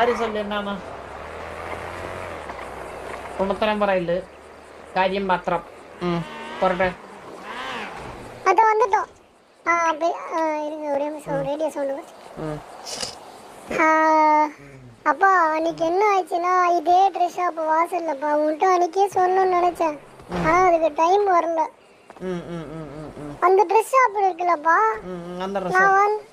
தான் நான் வரேன் ആ കാര്യം சொல்லு എന്നാന്ന് ഉണത്തരം പറയില്ല കാര്യം മാത്രം ഉം, പോരട്ടെ அது வந்துட்டோம் ஆ அப்படி ஆ, இருங்க ஒரே நிமிஷம் ரேடியோ சவுண்டு ഉം. அப்பா அன்னைக்கு என்ன ஆயிடுச்சுன்னா இதே ட்ரெஸ் ஷாப் வாசல்லப்பா உன்கிட்ட அன்னைக்கே சொல்லணும்னு நினைச்சேன் ஆனா அதுக்கு டைம் வரல ഉം, ഉം, ഉം, ഉം, ഉം. அந்த ட்ரெஸ் ஷாப் இருக்குல்லப்பா ഉം, ഉം, அந்த dress நான் வந்து ஆ,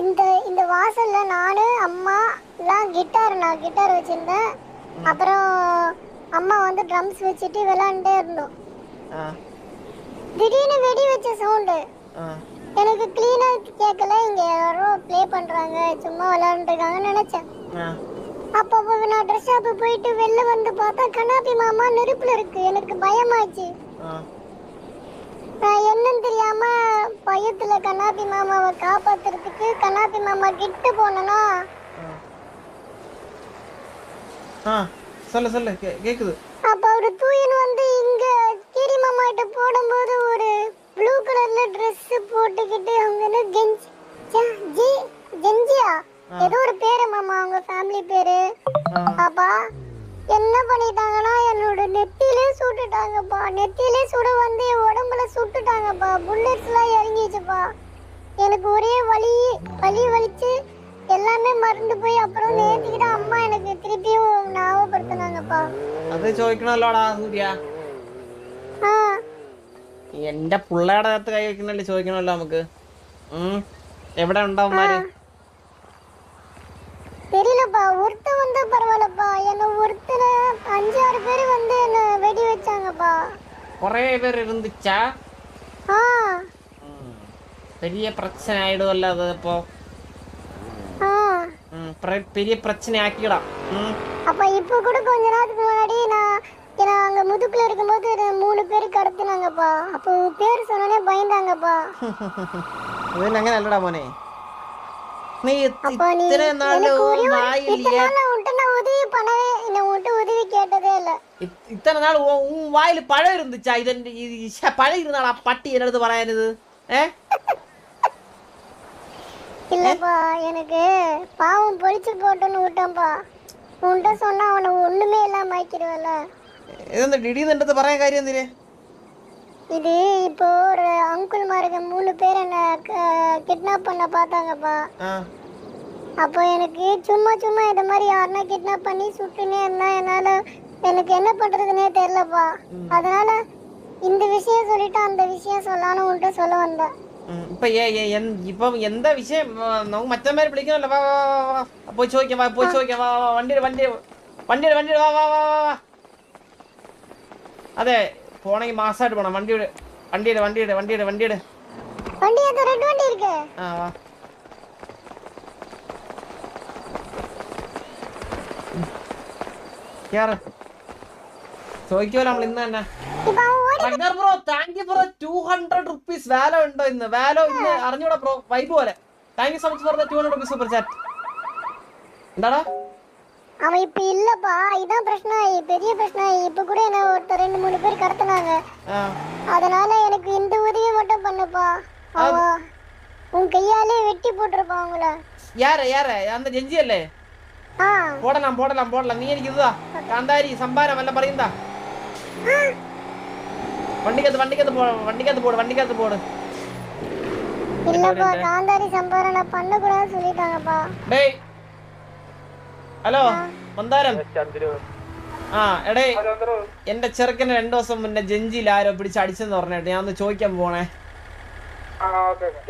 இந்த இந்த வாசல்ல நானு அம்மா எல்லாம் கிட்டார் நான் கிட்டார் வச்சிருந்தேன். அப்புறம் அம்மா வந்து ட்ரம்ஸ் வச்சுட்டு விளையாண்டே இருந்தோம். திடீர்னு வெடி வச்ச சவுண்டு எனக்கு க்ளீனா கேட்கல இங்க யாரோ ப்ளே பண்றாங்க சும்மா விளையாண்டுருக்காங்கன்னு நினைச்சேன். அப்போ நான் ட்ரெஸ் ஷாப்பு போயிட்டு வெளில வந்து பார்த்தா கண்ணாபி மாமா நெருப்புல இருக்கு. எனக்கு பயமாச்சு. நான் என்னன்னு தெரியாம பயத்துல கண்ணாப்பி மாமாவை காப்பாத்துறதுக்கு கண்ணாப்பி மாமா கிட்ட போனேனா? ആ சொல்லு சொல்லு கேக்குது. அப்ப அவரு தூயின் வந்து இங்க கீரி மாமா கிட்ட போடும்போது ஒரு ப்ளூ கலர்ல Dress போட்டுக்கிட்டு அவங்க என்ன கெஞ்சி ஜ- ஜி கெஞ்சியா? ஏதோ ஒரு பேரு மாமா அவங்க ஃபேமிலி பேரு. அப்பா என்ன பண்ணிட்டாங்கன்னா என்னோட நெத்தியிலே சுட்டுட்டாங்கப்பா நெத்தியிலே சுட வந்து என் உடம்புல சுட்டுட்டாங்கப்பா புல்லட்ஸ் எல்லாம் இறங்கிச்சுப்பா எனக்கு ஒரே வலி வலி வலிச்சு எல்லாமே மறந்து போய் அப்புறம் நேத்திக்கிட்ட அம்மா எனக்கு திருப்பியும் ஞாபகப்படுத்தினாங்கப்பா അത് ചോദിക്കണല്ലോടാ സൂര്യ ஆ എന്റെ പിള്ളേടെ അകത്ത് കൈ വെക്കണല്ലേ ചോദിക്കണല്ലോ നമുക്ക് ഉം. എവിടെ ഉണ്ടാവുമാര് இல்லைப்பா ஒருத்தன் வந்தா பரவாயில்லப்பா. என்ன ஒருத்தனை அஞ்சாறு பேர் வந்து என்ன வெடி வச்சாங்கப்பா. நிறைய பேர் இருந்துச்சா? ஆ. பெரிய பிரச்சனை ஆயிடுவல்ல அது அப்போ. ஆ. பிர- பெரிய பிரச்சனை ஆக்கிடலாம் ம். அப்ப இப்போ கூட கொஞ்ச நேரத்துக்கு முன்னாடி நான் என்ன அங்க முதுக்குல இருக்கும்போது மூணு பேர் கடத்தினாங்கப்பா. அப்போ பேர் சொன்னோடனே பயந்தாங்கப்பா. இது நாங்கள் நல்லடா மோனே? நீ ഇത്ര നാള് எனக்கு ஒரே ஒரு വായില്ലേ இத்தனை நாள் நான் உன்கிட்ட நான் உதவி பண்ணவே நான் உன்கிட்ட உதவி கேட்டதே இல்ல ഇ- ഇത്ര നാൾ ഉൻ വായിൽ പഴം ഇരുന്നിച്ചാ ഇതെന്റെ ഈ ശ്ശെ, പഴം ഇരുന്നാളാ പട്ടി എന്റെ അടുത്ത് പറയാനത് ഏ இல்லப்பா எனக்கு பாவம் பொழிச்சு போட்டுன்னு விட்டேன்ப்பா உன்கிட்ட சொன்னா அவனை ஒண்ணுமே இல்லாம ஆக்கிடுவல்ல ഇതെന്താ ഡിഡി നിന്റെ അടുത്ത് പറയാൻ കാര്യം എന്തിന് இது இப்போ ஒரு அங்குள் மாருங்க மூணு பேர் என்ன கிட்னாப் பண்ண பார்த்தாங்கப்பா. அப்போ எனக்கு சும்மா சும்மா இந்த மாதிரி யாருன்னா கிட்னாப் பண்ணி சுட்டுனே இருந்தா என்னால எனக்கு என்ன பண்றதுன்னே தெரியலப்பா. அதனால இந்த விஷயம் சொல்லிட்டு அந்த விஷயம் சொல்லலாம்னு உன்கிட்ட சொல்ல வந்தேன். இப்ப ஏன் இப்போ எந்த விஷயம் நமக்கு மற்ற மாதிரி பிடிக்கும்? இல்லை வா வா வா போய் சோக்கே வா போய் சோக்கே வா வா வண்டியில் வண்டி வண்டியில் வண்டியில் வா வா வா வா. அதே വാ വാ വാ വാ വാ അതെ പോണെങ്കിൽ മാസമായിട്ട് പോണം വണ്ടിയുടെ വണ്ടിയുടെ വണ്ടിയുടെ വണ്ടിയുടെ വണ്ടിയുടെ வண்டி அந்த ரெட் வண்டி இருக்கு ആ വാ ഉം. കേറ് ചോദിക്കുമല്ലോ നമ്മൾ ഇന്ന് തന്നെ இப்போ அவன் ஓடி Ragnar bro thank you for two hundred rupees വാലോ ഉണ്ടോ ഇന്ന് വാലോ ഇന്ന് അറിഞ്ഞൂടാ ബ്രോ വൈബ് പോലെ thank you so much for the two hundred rupees super chat എന്താടാ அவன் இப்ப இல்லப்பா இதான் பிரச்சனை பெரிய பிரச்சனை இப்ப கூட என்ன ஒருத்தர் ரெண்டு மூணு பேர் கடத்தினாங்க. அதனால எனக்கு இந்த உதவி மட்டும் பண்ணுப்பா அவன் உன் கையாலே வெட்டி போட்டிருப்பா அவங்கள. யார யார? அந்த ஜெஞ்சியல்ல போடலாம் போடலாம் போடலாம். நீ எனக்கு இதுதான் காந்தாரி சம்பாரம் வல்ல பறையுந்தா? வண்டிக்கத்து வண்டிக்கத்து போ வண்டிக்கத்து போடு வண்டிக்கத்து போடு. இல்லப்பா காந்தாரி சம்பாரம் நான் பண்ண கூடாது சொல்லிட்டாங்கப்பா. டேய் ഹലോ മന്ദാരം. ആ എടേ എന്റെ ചെറുക്കന് രണ്ടു ദിവസം മുന്നേ ജഞ്ചിയിൽ ആരോ പിടിച്ച് അടിച്ചെന്ന് പറഞ്ഞിട്ട് ഞാൻ ഒന്ന് ചോദിക്കാൻ പോണേ.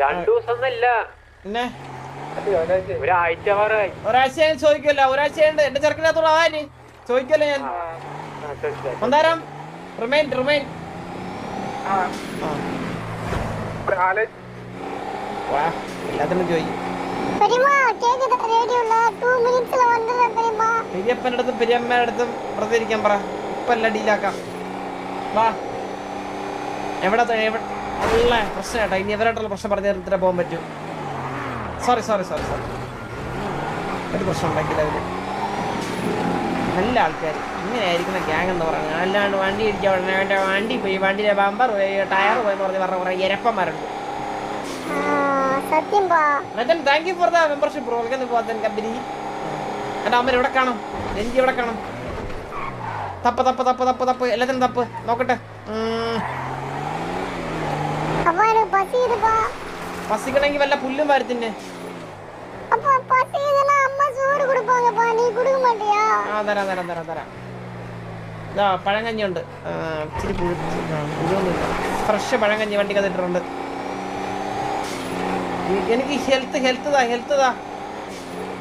രണ്ടു ദിവസം ഇല്ല പിന്നെ ഒരാഴ്ച ഞാൻ ചോദിക്കല്ലോ ഒരാഴ്ച ഉണ്ട് എന്റെ ചെറുക്കനകത്തോട് അതാര് ചോദിക്കല്ലോ ഞാൻ. മന്ദാരം റിമൈൻ റിമൈൻ. എല്ലാത്തിനും ചോദിക്കും പെരിയപ്പന്റെ അടുത്തും വെറുതെ ഇരിക്കാൻ പറ. ഇപ്പല്ല ഡീലാക്കാം. വാ. എവിടെ ഉള്ള പ്രശ്നം ഇനി എവരായിട്ടുള്ള പ്രശ്നം പറഞ്ഞു തീർത്തിട്ടേ പോകാൻ പറ്റും. സോറി സോറി സോറി സോറി ഒരു പ്രശ്നം ഉണ്ടാക്കില്ല അവർ. നല്ല ആൾക്കാർ ഇങ്ങനെയായിരിക്കുന്ന ഗ്യാങ് എന്ന് പറയുന്നത്. അല്ലാണ്ട് വണ്ടി ഇടിക്കാൻ വണ്ടി പോയി വണ്ടിയിലെ ബമ്പർ പോയി ടയർ പോയി എന്ന് പറഞ്ഞ് പറഞ്ഞ കുറേ ഇരപ്പന്മാരുണ്ട്. സത്യം മച്ചൻ thank you for the membership bro welcome to Pothan company. എന്റെ അമ്മ ഇവിടെ കാണും. രഞ്ജി ഇവിടെ കാണും. തപ്പ് തപ്പ് തപ്പ് തപ്പ് തപ്പ്. എല്ലാത്തിനും തപ്പ്. നോക്കട്ടെ. പസിക്കണമെങ്കിൽ വല്ല പുല്ലും വരുത്തിന്നെ പഴങ്കഞ്ഞുണ്ട് ഫ്രഷ് പഴങ്കഞ്ഞി വണ്ടി കത്തിട്ടുണ്ട് എനിക്ക് ഹെൽത്ത് ഹെൽത്ത് താ ഹെൽത്ത് താ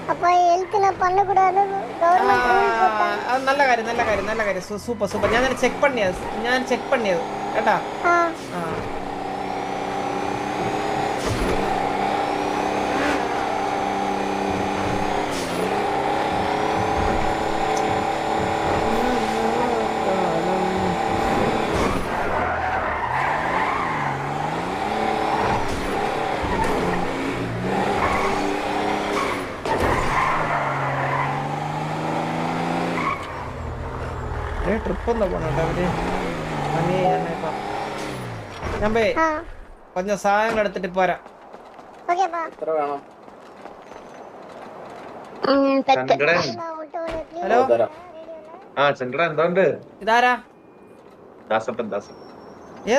அப்பா ஹெல்த் நான் பண்ணக்கூடாது ആ, கவர்மெண்ட் ரூல் போட்டாங்க അത് നല്ല കാര്യം നല്ല കാര്യം നല്ല കാര്യം സൂ- സൂപ്പർ സൂപ്പർ ഞാൻ ചെക്ക് പണിയത് ഞാൻ ചെക്ക് പണിയത് കേട്ടാ ஆ ആ കുഴപ്പമൊന്നും പോണോട്ടോ അവർ. മണി ചെയ്യാനായിപ്പോ ഞാൻ എടുത്തിട്ട് പോരാ. ഹലോ? ആ ഏ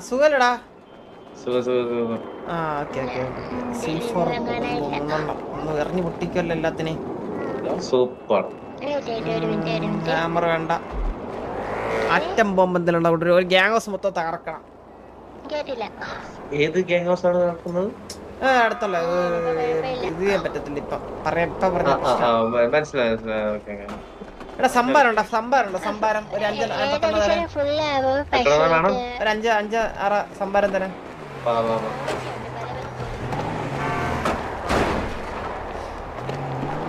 സുഖലടാ ആ ഓക്കെ ഓക്കെ സി ഫോർ ഒന്ന് എറിഞ്ഞു പൊട്ടിക്കല്ലോ എല്ലാത്തിനെയും. സൂപ്പർ. ക്യാമറ വേണ്ട. അറ്റം ബോംബെന്തിലുള്ള ഒരു ഗ്യാങ് ഹൗസ് മൊത്തം തകർക്കണം. കേട്ടില്ല. ഏത് ഗ്യാങ് ഹൗസ് ആണ് നടക്കുന്നത് അടുത്തുള്ള ഇത് ചെയ്യാൻ പറ്റത്തില്ല ഇപ്പൊ. പറയാ ഇപ്പൊ പറഞ്ഞ മനസ്സിലായി എടാ സംഭാരം ഉണ്ടോ? സംഭാരം ഉണ്ടോ? സംഭാരം. ഒരു അഞ്ച് ഒരു അഞ്ച് അഞ്ച് ആറ് സംഭാരം തരാം വാ, വാ, വാ.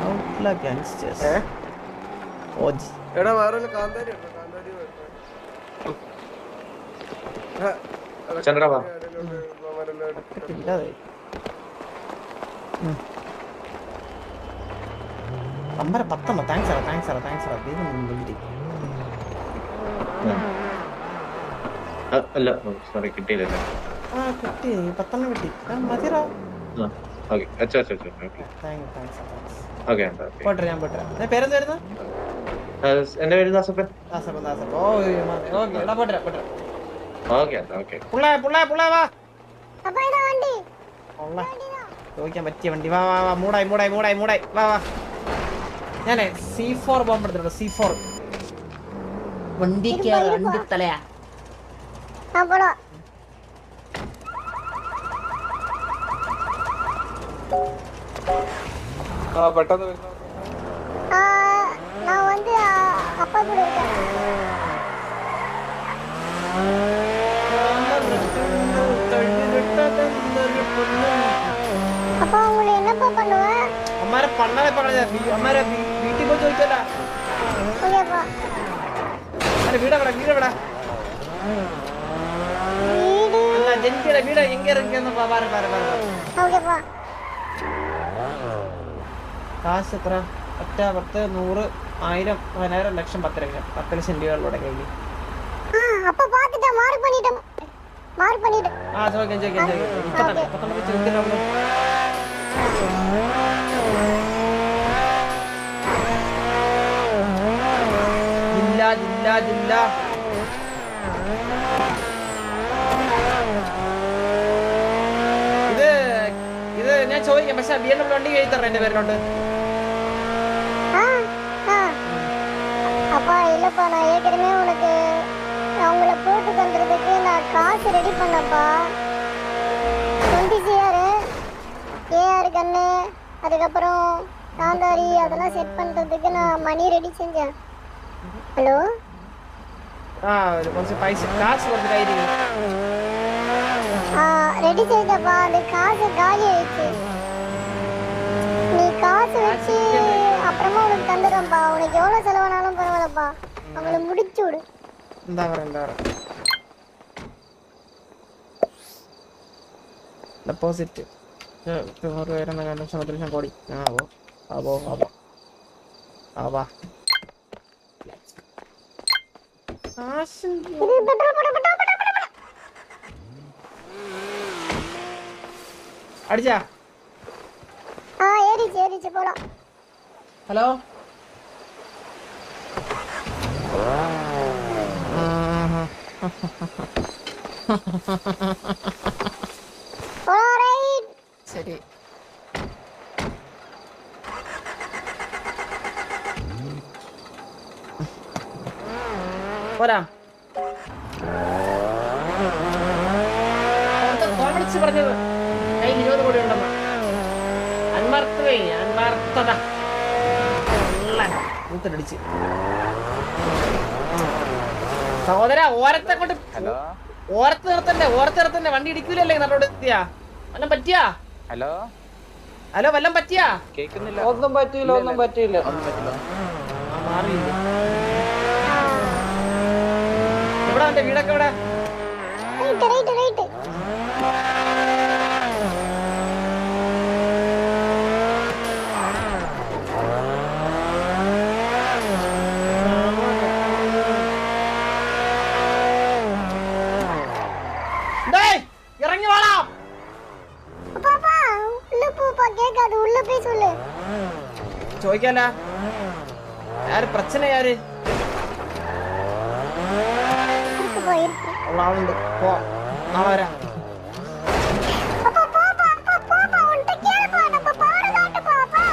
Outlaw gangsters. ഓജി എടാ വേറെ വല്ല കാന്താരി ഉണ്ടോ? കാന്താരി ചന്ദ്ര വാ പത്തമ്മ താങ്ക്സ് സാറേ താങ്ക്സ് സാറേ താങ്ക്സ് സാറേ ദൈവം അല്ല സോറി കിട്ടിയില്ല. ആ കിട്ടി പത്തെണ്ണം കിട്ടി മതിറോ പോട്ടെ ഞാൻ പോട്ടെ. എന്റെ പേര് ദാസപ്പൻ. ദാസപ്പൻ ദാസപ്പൻ. ഓ ഓക്കെ പോട്ടെ പോട്ടെ. Okay okay. പുള്ളേ പുള്ളേ പുള്ളേ വാ. ചോദിക്കാൻ പറ്റിയ വണ്ടി. വാ വാ വാ മൂടായി മൂടായി മൂടായി മൂടായി. വാ വാ. ഞാനേ സി ഫോർ ബോംബ് എടുത്തിട്ടുണ്ട് സി ഫോർ വണ്ടിക്ക് വണ്ടി തലയാ ആ പെട്ടെന്ന് വരുന്ന ஆ, நான் வந்து ஆ, அப்பா கூட இருக்கேன் அப்பா உங்களை என்னப்பா பண்ணுவேன் അമ്മാരെ പണ്ണാതെ പറഞ്ഞ അമ്മാരെ വീ- വീട്ടിൽ പോയി ചോദിച്ചല്ല ஓகேப்பா അല്ല വീടെവിടെ വീടെവിടെ வீடு അല്ല ജനിക്കടെ വീട് എങ്ക ഇറങ്ങിയെന്ന് പാര പാര പാര ஓகேப்பா കാശ് എത്ര? ഒറ്റ പത്ത് നൂറ് ആയിരം പതിനായിരം ലക്ഷം പത്ത് ലക്ഷം. പത്ത് ലക്ഷം രൂപകളിലൂടെ കഴിഞ്ഞു ഇത് ഞാൻ ചോദിക്കാം. പക്ഷെ ബി എൻ ഡബ്ല്യു വണ്ടി എഴുതി എന്റെ പേരിലോട്ട്. இல்லைப்பா நான் ஏற்கனவே உனக்கு அவங்கள போட்டு தந்துறதுக்கு நான் காசு ரெடி பண்ணப்பா. டுவெண்ட்டி சிஆர் ஏஆர் கண்ணு? அதுக்கப்புறம் காந்தாரி அதெல்லாம் செட் பண்ணுறதுக்கு நான் மணி ரெடி செஞ்சேன். ஹலோ ஆ கொஞ்சம் பைசா காசு வந்து டைரி ஆ ரெடி செய்தப்பா அந்த காசு காலி ஆயிடுச்சு. நீ காசு வச்சு அப்புறமா உனக்கு தந்துடுறேன்ப்பா. உனக்கு எவ்வளோ செலவானாலும் பரவாயில்லப்பா. അവളെ മുടിച്ചോട്. എന്താ പറ എന്താ പറ ഡെപ്പോസിറ്റ് നൂറ് പേരെന്ന കണ്ട ശ്രമത്തിന് ലക്ഷം കോടി. ആവോ ആവോ ആവോ ആവാ അടിച്ചാ? ഹലോ? ശരി. പോരാ. വിളിച്ച് പറഞ്ഞത് കയ്യിൽ ഇരുപത് കോടി ഉണ്ടെന്ന്. അന്മാർത്തവേ അന്മാർത്തത മൂത്തടിച്ച് സഹോദര ഓരത്തെ കൊണ്ട് ഓരത്ത് നിർത്തണ്ടേ ഓരത്ത് നിർത്തണ്ടേ വണ്ടി ഇടിക്കൂലല്ലേ നട്ടോട് എത്തിയാ? വല്ലം പറ്റിയാ? ഹലോ. ഹലോ വല്ലം പറ്റിയാ? കേക്കുന്നില്ല. ഒന്നും പറ്റിയില്ല ഒന്നും പറ്റിയില്ല. ആ, മാറിയില്ല? എവിടെ എന്റെ വീടൊക്കെ എവിടെ? கேட்காது உள்ள போய் சொல்லு ചോദിക്കാല யாரு பிரச்சனை யாரு இருக்குப்பா இருக்கு അവിടെ ആളുണ്ട് പോ നാളെ വരാം அப்பா போப்பா அப்பா போப்பா உன்கிட்ட கேளுப்பா நம்ம பாரு காட்டுப்பா அப்பா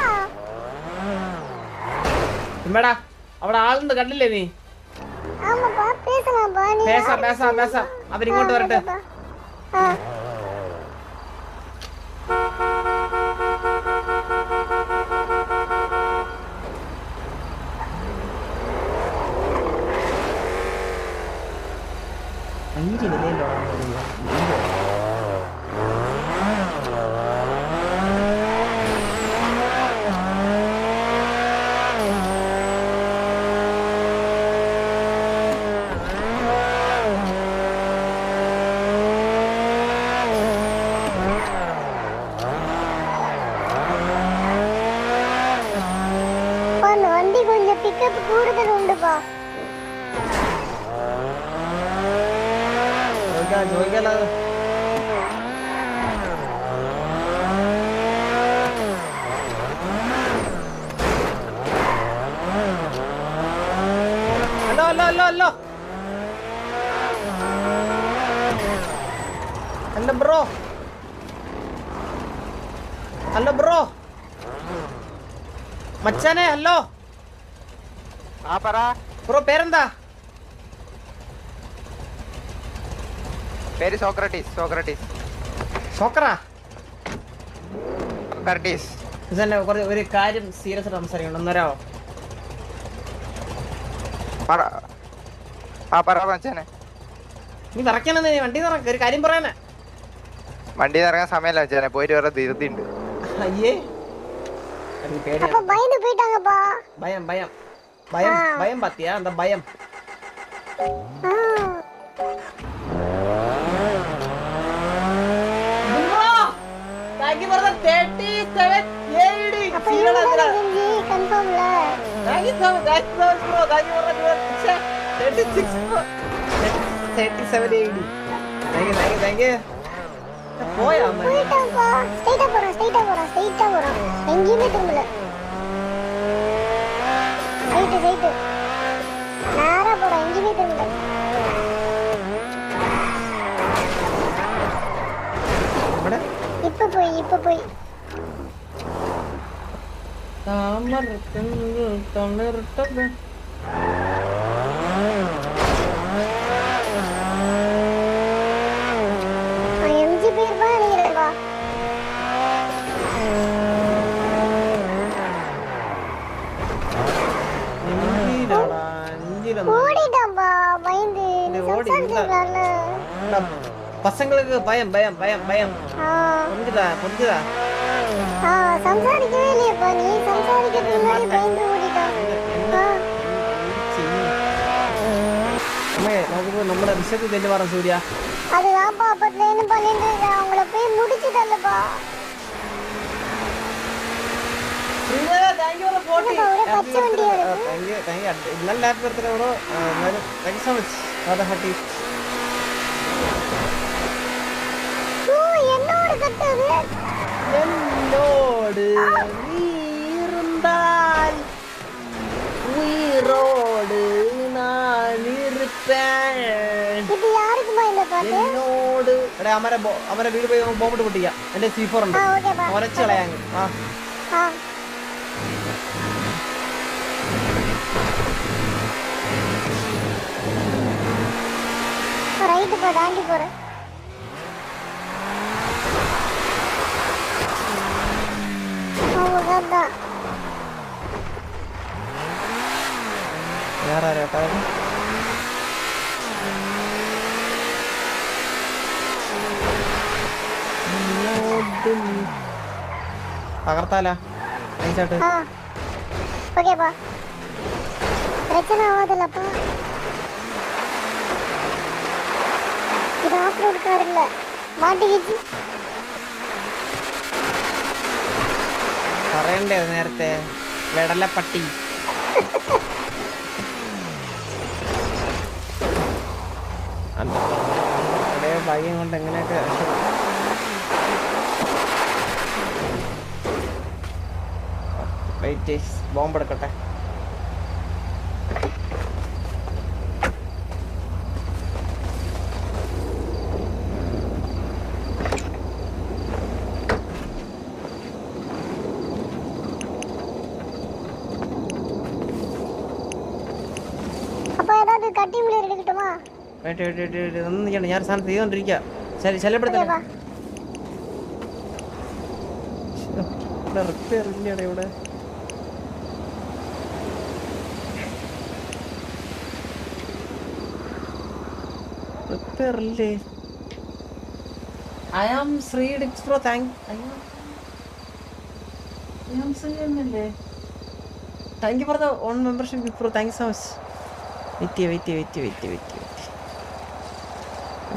ഇമ്മടാ അവിടെ ആളുണ്ട് കണ്ടില്ലേ നീ ஆமாப்பா பேசலாம்ப்பா நீ பேசலாம், யாரு பேசலாம், சொல்லுப்பா? பேசலாம். அவரிங்கோட்டு ஆ, 你这个年糕那个样年 hello hello hello hello hello bro. Hello bro. മച്ചാനെ ഹലോ. ആ പറ. ബ്രോ പേരെന്താ? പേര് സോക്രട്ടീസ് സോക്രട്ടീസ്. ഷോക്കറാ സോക്രട്ടീസ്. കുറച്ച് ഒരു കാര്യം സീരിയസ് ആയിട്ട് സംസാരിക്കണം. ഒന്നരാവോ? പറ. ആ പറ മച്ചാനെ. നീ വണ്ടി നിറക്ക ഒരു കാര്യം പറയാനാ. വണ്ടി നിറങ്ങാൻ സമയമല്ല മച്ചാനെ. പോയിട്ട് വേറെ ഉണ്ട് അയ്യേ. ഭയം ഭയം. ഭയം ഭയം ഭയം? 37 കൺഫേം போயா ஸ்ட்ரைட்டா போறோம் ஸ்ட்ரைட்டா போறோம் ஸ்ட்ரைட்டா போறோம் ஸ்ட்ரைட்டா போறோம் எங்கேயுமே திரும்பல ரைட்டு ரைட்டு நேரா போறோம் எங்கேயுமே திரும்பல இப்ப போய் இப்ப போய் சம்சாரிச்சிருக்கலாம்ல എടാ, பசங்களுக்கு பயம் பயம் பயம் பயம். புரிஞ்சுதா புரிஞ்சுதா சம்சாரிக்கவே இல்லையப்பா நீ சம்சாரிக்கிறதுக்கு முன்னாடி பயந்து ஓடிட்டான் ஆ അമ്മേ നമുക്ക് നമ്മുടെ വിശക്ക് തെല്ലുമാറാം സൂര്യ அதுதான்ப்பா அப்பத்துலேருந்து பண்ணிட்டு இருக்கேன் அவங்கள போய் முடிச்சு தரலப்பா Sreedev thank you for forty ഇതെന്താ ഒരു പച്ച വണ്ടിയാണ് ഇത്? താങ്ക് യു താങ്ക് യു ഇന്നലെ ഹാപ്പി ബർത്ത്ഡേ ബ്രോ എന്നാലും thank you so much for happy ஓ என்னோட கட்டது എന്നോട് നീ இருந்தால் உயிரோடு நான் இருப்பேன் இது யாருக்குமா இந்த பாட்டு എന്നോട് എടാ അമര ബോ- അമര വീട് പോയി ബോംബിട്ട് പൊട്ടിക്കാം എന്റെ സി ഫോർ ഉണ്ട് ആ ഓക്കെ ബാ ഉരച്ച് കളയാൻ ആ ஆ ரைட்டு போ தாண்டி போறேன் വേറെ ആരാ കേട്ടോ എന്നോട് നീ- തകർത്താലാ നൈസായിട്ട് ஆ ஓகேப்பா பிரச்சனை ஆகாதுல்லப்பா இது ஆஃப் ரோடு கார் இல்ல மாட்டிக்கிச்சு പറയണ്ടേ അത് നേരത്തെ? വെടലപ്പട്ടി. അല്ലേ ഭാഗ്യം കൊണ്ട് എങ്ങനെയൊക്കെ. Wait bomb wait wait wait wait ഒന്നും ഞാൻ സാധനം ചെയ്തുകൊണ്ടിരിക്കുക ശരി ഇവിടെ repair I am Shri ഡിക്സ് thank thank you for the on membership bro thank you so much wait wait wait wait wait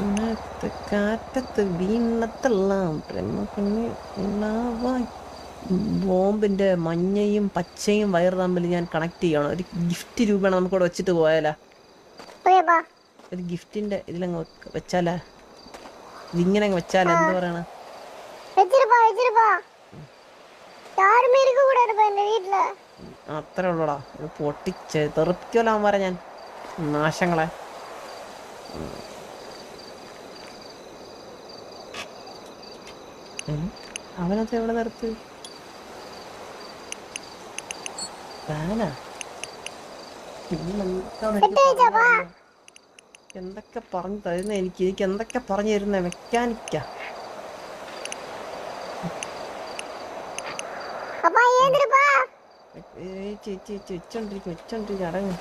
ഇന്നത്തെ കാറ്റത്ത് വീണത്തെല്ലാം പ്രേമ പെണ്ണി ബോംബിന്റെ മഞ്ഞയും പച്ചയും വയറ് തമ്മിൽ ഞാൻ കണക്ട് ചെയ്യണം. ഒരു ഗിഫ്റ്റ് രൂപയാണ് നമുക്കിവിടെ വെച്ചിട്ട് പോയാലാ. ഒരു ഗിഫ്റ്റിന്റെ ഇതിലങ്ങ് വെച്ചാലാ. ഇതിങ്ങനെ അങ്ങ് വെച്ചാലാ. എന്ത് പറയണ? അത്രേ ഉള്ളടാ. പൊട്ടിച്ച് തെറുപ്പിക്കലാൻ പറ ഞാൻ. നാശങ്ങളെ. അവനത് എവിടെ നിർത്ത്? എന്തൊക്കെ പറഞ്ഞു തരുന്ന എനിക്ക്? എനിക്ക് എന്തൊക്കെ പറഞ്ഞു തരുന്ന? മെക്കാനിക്ക. ചേച്ചി ചേച്ചി വെച്ചോണ്ടിരിക്കും വെച്ചോണ്ടിരിക്കും അടങ്ങും.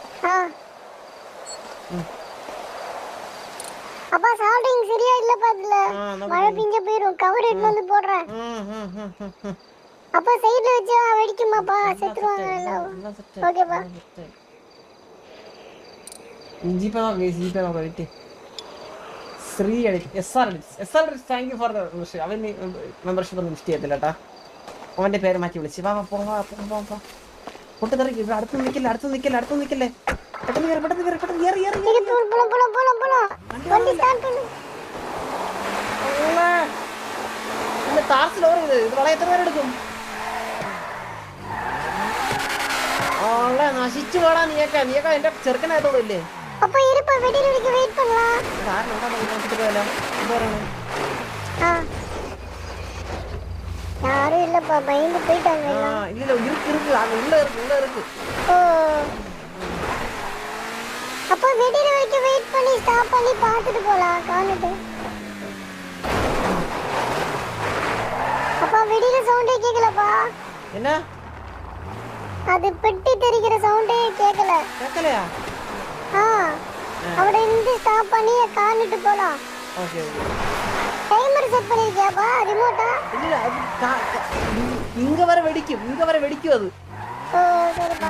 ஆ அப்பா சால்டிங் சரியா இல்லப்பா இதுல ആ, നമുക്ക് மழை பிஞ்ச போயிரும் கவர் எடுத்து வந்து போடுறேன் ഉം, ഉം, ഉം, ഉം, ഉം. அப்பா சைடுல வச்சா வெடிக்குமாப்பா செத்துருவாங்க எல்லாம் ஓகேப்பா ജീപ്പേ നോക്കി ജീപ്പേ നോക്കാം wait Sree edit S R edit S R edit thank you for the membership അവൻ മെമ്പർഷിപ്പ് ഒന്നും ലിസ്റ്റ് ചെയ്യത്തില്ല കേട്ടാ അവന്റെ പേര് മാറ്റി വിളിച്ച് വാ വാ പോ വാ പോ പോ പോ പൊട്ടി തെറിക്ക് ഇവിടെ അടുത്ത് നിൽക്കില്ല അടുത്ത് നിൽക്കില്ല അടുത്ത് നിൽക്കില്ലേ பட்டது வேற பட்டது வேற பட்டது ஏறு ஏறு ஏறு. போலாம் போலாம் போலாம் போலாம் போலாம் வண்டி ஸ்டார்ட் பண்ணு. இந்த டார்ஸ்ல வருது இது வளைய எத்தனை பேர் எடுக்கும் ഓളെ നശിച്ചു പോടാ നീയൊക്കെ നീയൊക്കെ എന്റെ ചെറുക്കനായതോളൂ ഇല്ലേ അപ്പൊ ഇരുപ്പ് വെടിയിലേക്ക് വെയിറ്റ് பண்ணலாம். കാരണം എന്താ നോക്കിട്ട് പോയാലോ എന്താണ് ആ யாரும் இல்லப்பா பயந்து போயிட்டாங்க இல்ல இல்ல இருக்கு இருக்கு. அங்க உள்ள இருக்கு உள்ள இருக்கு. ஓ. அப்போ விடியற வரைக்கும் வெயிட் பண்ணி ஸ்டாப் பண்ணி பார்த்துட்டு போலாம் காணுது. அப்பா விடியற சவுண்டே கேக்கலப்பா. என்ன? அது பெட்டி தெரிகிற சவுண்டே கேக்கல. கேக்கலையா? ஆ அவட இருந்து ஸ்டாப் பண்ணி காணிட்டு போலாம். ஓகே டைமர் செட் பண்ணிருக்கியாப்பா ரிமோட்டா இல்ல இங்க வர வெடிக்கும் இங்க வர வெடிக்கும் அது. ஓ சரிப்பா.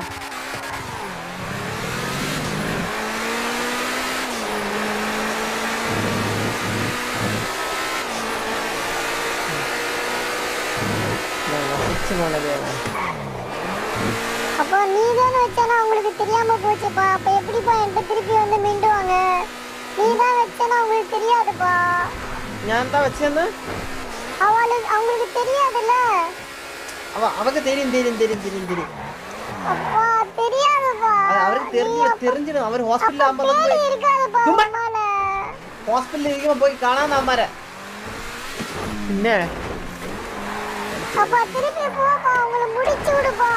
ஆச்சு மோனது அப்போ நீ தானே வச்சானா உங்களுக்கு தெரியாம போச்சுப்பா. அப்ப எப்படிப்பா என்கிட்ட திருப்பி வந்து மிண்டுவாங்க? நீ தான் வச்சானா உங்களுக்கு தெரியாதுப்பா. நான் தான் வச்சேன் அவளுக்கு அவங்களுக்கு தெரியாதுல்ல? அவ அவங்க தெரியும் தெரியும் தெரியும் தெரியும் தெரியும். அப்பா தெரியாதுப்பா. அவருக்கு தெரிஞ்சு தெரிஞ்சிடும். அவர் ஹாஸ்பிடல் ஆம்பளம் இருக்காதுப்பா ஹாஸ்பிடல் என்ன அப்பா திருப்பி போப்பா உங்களை முடிச்சு விடுப்பா.